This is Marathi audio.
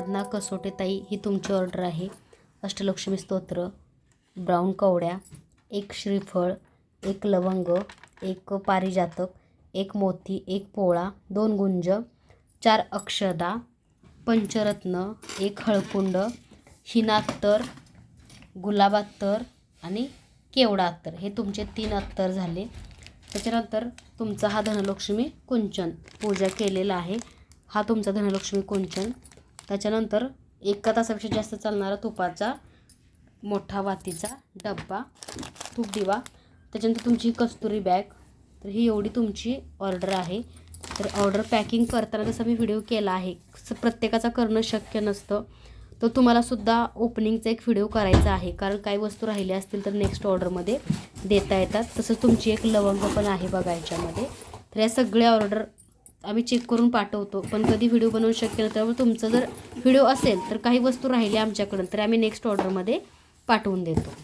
साधना कसोटे ताई ही तुमची ऑर्डर आहे. अष्टलक्ष्मी स्तोत्र ब्राऊन कवड्या एक श्रीफळ एक लवंग एक पारिजातक एक मोती एक पोळा दोन गुंज चार अक्षदा पंचरत्न एक हळकुंड हिनात्तर गुलाब अत्तर आणि केवडा अत्तर हे तुमचे तीन अत्तर झाले. त्याच्यानंतर तुमचा हा धनलक्ष्मी कुंचन पूजा केलेला आहे. हा तुमचा धनलक्ष्मी कुंचन. त्याच्यानंतर एका तासापेक्षा जास्त चालणारा तुपाचा मोठा वातीचा डब्बा तूप दिवा त्याच्यानंतर तुमची कस्तुरी बॅग. तर ही एवढी तुमची ऑर्डर आहे. तर ऑर्डर पॅकिंग करताना जसं मी व्हिडिओ केला आहे स- प्रत्येकाचा करणं शक्य नसतं. तर तुम्हालासुद्धा ओपनिंगचा एक व्हिडिओ करायचा आहे. कारण काही वस्तू राहिल्या असतील तर नेक्स्ट ऑर्डरमध्ये देता येतात. तसंच तुमची एक लवंग पण आहे बघा याच्यामध्ये. तर या सगळ्या ऑर्डर आम्ही चेक करून पाठवतो. पण कधी व्हिडिओ बनवू शक्य नाही त्यामुळे तुमचं जर व्हिडिओ असेल तर काही वस्तू राहिल्या आमच्याकडून तर आम्ही नेक्स्ट ऑर्डरमध्ये पाठवून देतो.